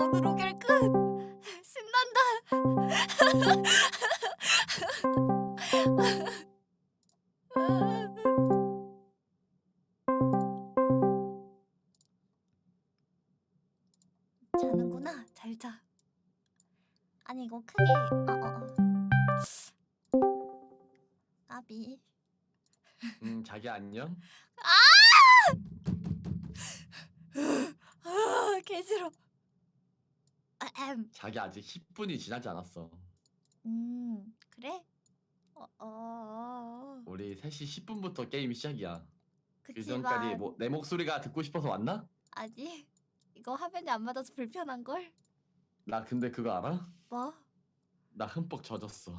오늘 오결 끝. 신난다. 자는구나. 잘 자. 아니 이거 크게 어, 어, 어. 까비. 음 자기 안녕. 아, 아흠. 자기 아직 10분이 지나지 않았어. 음, 그래? 어, 어, 어. 우리 3시 10분부터 게임 시작이야. 그 그치만 전까지 뭐내 목소리가 듣고 싶어서 왔나? 아니 이거 화면이 안 맞아서 불편한 걸. 나 근데 그거 알아? 뭐? 나 흠뻑 젖었어.